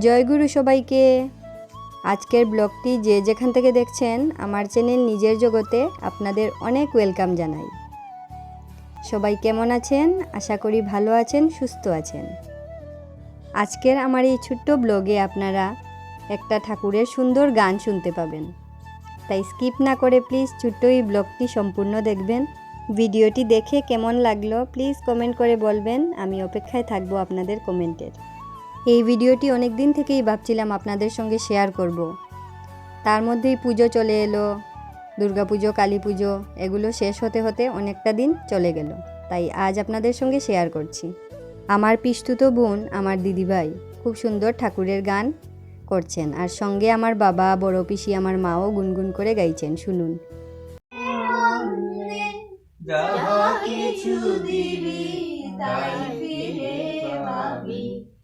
জয়গুরু সবাইকে। আজকের ব্লগটি যে যেখান থেকে দেখছেন, আমার চ্যানেল নিজের জগতে আপনাদের অনেক ওয়েলকাম জানাই। সবাই কেমন আছেন? আশা করি ভালো আছেন, সুস্থ আছেন। আজকের আমার এই ছোট্ট ব্লগে আপনারা একটা ঠাকুরের সুন্দর গান শুনতে পাবেন। তাই স্কিপ না করে প্লিজ ছোট্ট এই ব্লগটি সম্পূর্ণ দেখবেন। ভিডিওটি দেখে কেমন লাগল, প্লিজ কমেন্ট করে বলবেন। আমি অপেক্ষায় থাকব আপনাদের কমেন্টের। এই ভিডিওটি অনেক দিন থেকেই ভাবছিলাম আপনাদের সঙ্গে শেয়ার করব। তার মধ্যেই পুজো চলে এলো দুর্গাপুজো কালী পুজো, এগুলো শেষ হতে হতে অনেকটা দিন চলে গেল। তাই আজ আপনাদের সঙ্গে শেয়ার করছি। আমার পিস্তুত বোন, আমার দিদিভাই খুব সুন্দর ঠাকুরের গান করছেন আর সঙ্গে আমার বাবা, বড় পিসি, আমার মাও গুনগুন করে গাইছেন, শুনুন। কিছু দিবি, তাই ফিরে পাবি।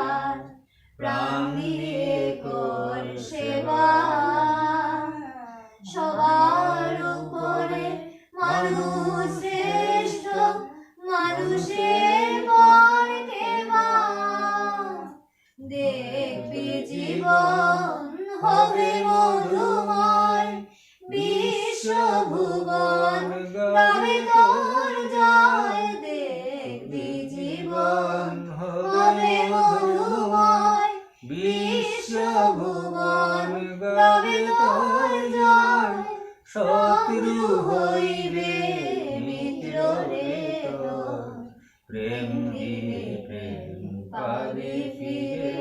আর কর সেবা। সবার উপরে মানুষ শ্রেষ্ঠ মানুষের দেখবি জীবন হবে মধুময় বিশ্বভুবন। বিশ্বভুবন গাবে তোর জয় শত্রু হইবে মিত্র রে প্রেম দিলে প্রেম পাবে ফিরে,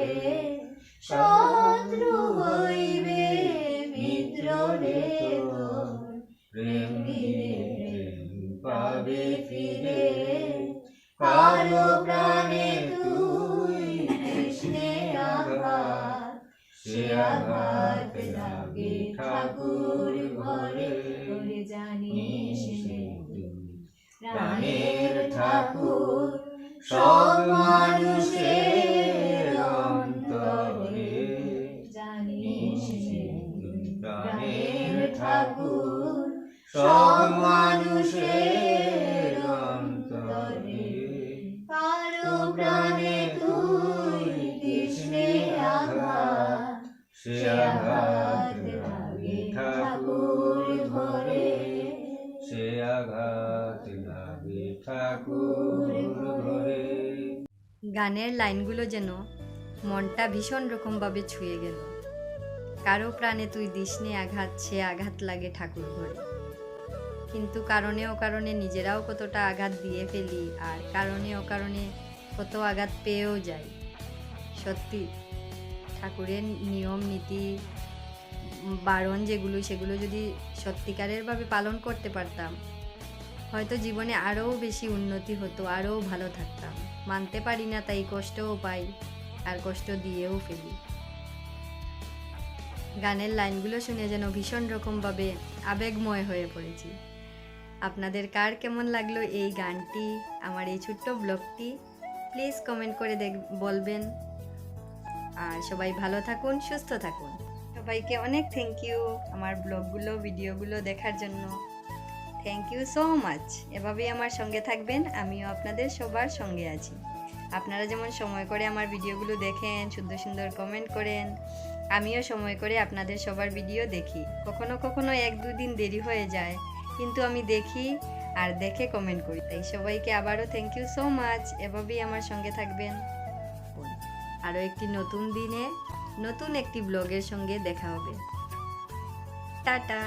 শত্রু হইবে মিত্র রে প্রেম দিলে প্রেম পাবে ফিরে, কারও প্রাণে সে আঘাত লাগে ঠাকুর ঘরে করে জানিস প্রাণের ঠাকুর সব মানুষের অন্তরে জানিস প্রাণের ঠাকুর, সব মানুষের গানের লাইনগুলো যেন মনটা ভীষণ রকমভাবে ছুঁয়ে গেল। কারও প্রাণে তুই দিসনে আঘাত, সে আঘাত লাগে ঠাকুর ঘরে। কিন্তু কারণে ও কারণে নিজেরাও কতটা আঘাত দিয়ে ফেলি, আর কারণে ও কারণে কত আঘাত পেয়েও যাই। সত্যি ঠাকুরের নিয়ম, নীতি, বারণ যেগুলো, সেগুলো যদি সত্যিকারেরভাবে পালন করতে পারতাম, হয়তো জীবনে আরও বেশি উন্নতি হতো আরও ভালো থাকতাম। মানতে পারি না, তাই কষ্টও পাই, আর কষ্ট দিয়েও ফেলি। গানের লাইনগুলো শুনে যেন ভীষণ রকমভাবে আবেগময় হয়ে পড়েছি। আপনাদের কার কেমন লাগল এই গানটি, আমার এই ছোট্ট ব্লগটি প্লিজ কমেন্ট করে দেখ, বলবেন। আর সবাই ভালো থাকুন, সুস্থ থাকুন। সবাইকে অনেক থ্যাংক ইউ আমার ব্লগগুলো ভিডিওগুলো দেখার জন্য। থ্যাংক ইউ সো মাচ এভাবেই আমার সঙ্গে থাকবেন, আমিও আপনাদের সবার সঙ্গে আছি। আপনারা যেমন সময় করে আমার ভিডিওগুলো দেখেন, সুন্দর সুন্দর কমেন্ট করেন, আমিও সময় করে আপনাদের সবার ভিডিও দেখি। কখনো কখনো এক দুদিন দেরি হয়ে যায়, কিন্তু আমি দেখি আর দেখে কমেন্ট করি। তাই সবাইকে আবারও থ্যাংক ইউ সো মাচ এভাবেই আমার সঙ্গে থাকবেন। আরও একটি নতুন দিনে নতুন একটি ব্লগের সঙ্গে দেখা হবে। টাটা।